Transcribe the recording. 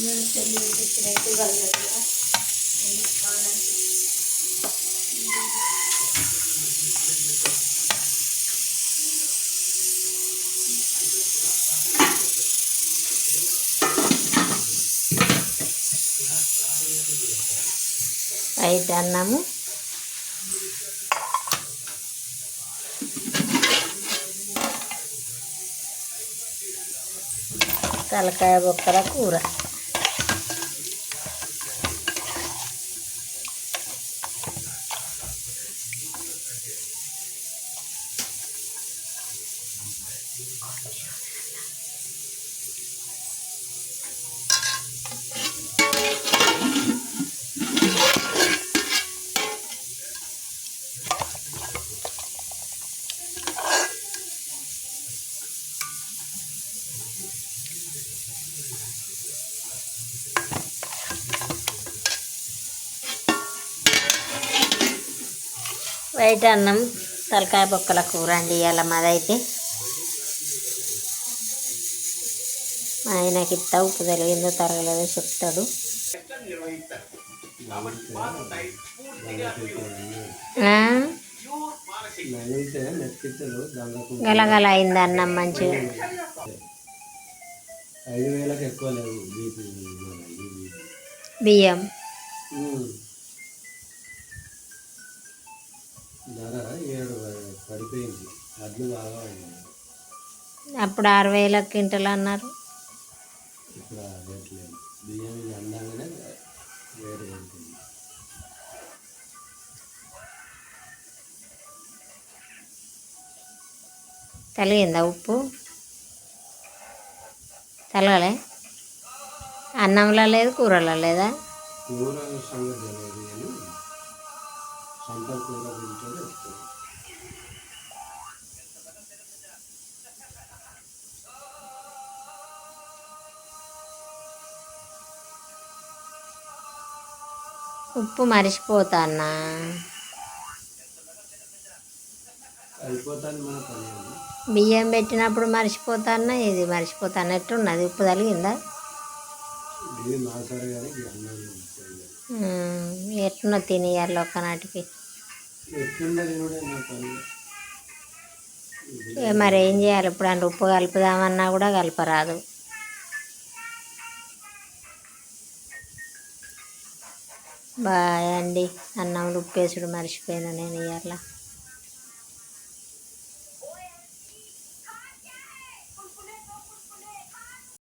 చెల్లి పెట్టినట్టు అన్నము తలకాయ బొక్కల కూర. వైట్ అన్నం తలకాయ బొక్కల కూర అండి ఇవాళ మాదైతే ఆయనకి ఇస్తా ఉప్పు తెలిగిందో తరగలేదో చెప్తాడు గలగల అయింది అన్నం మంచిగా. ఐదు వేలకు ఎక్కువ లేవు. బీపీ బియ్యం. అప్పుడు ఆరు వేల క్వింటలు అన్నారు. ఇప్పుడు ఆ రేట్ లేదు బియ్యం ఇది అందంగానే వేరు ఉంటుంది తలిగిందా ఉప్పు? తలగలే? అన్నంలో లేదు కూరలో లేదా? కూర సంగతి సంత కూర ఉప్పు మరిచిపోతా అన్నా. అయిపోతాను మన పని అది బియ్యం పెట్టినప్పుడు మర్చిపోతా అన్న ఇది మర్చిపోతా అన్నట్టున్నది. ఉప్పు. ఉమ్, ఎట్లున్నో తినేయాలి ఇక మరి ఏం చేయాలి? ఇప్పుడు అంటే ఉప్పు కలుపుదామన్నా కూడా కలపరాదు. బాయ్ అండి. అన్నంలో ఉప్పేసుడు మర్చిపోయాను నేను ఇవాళ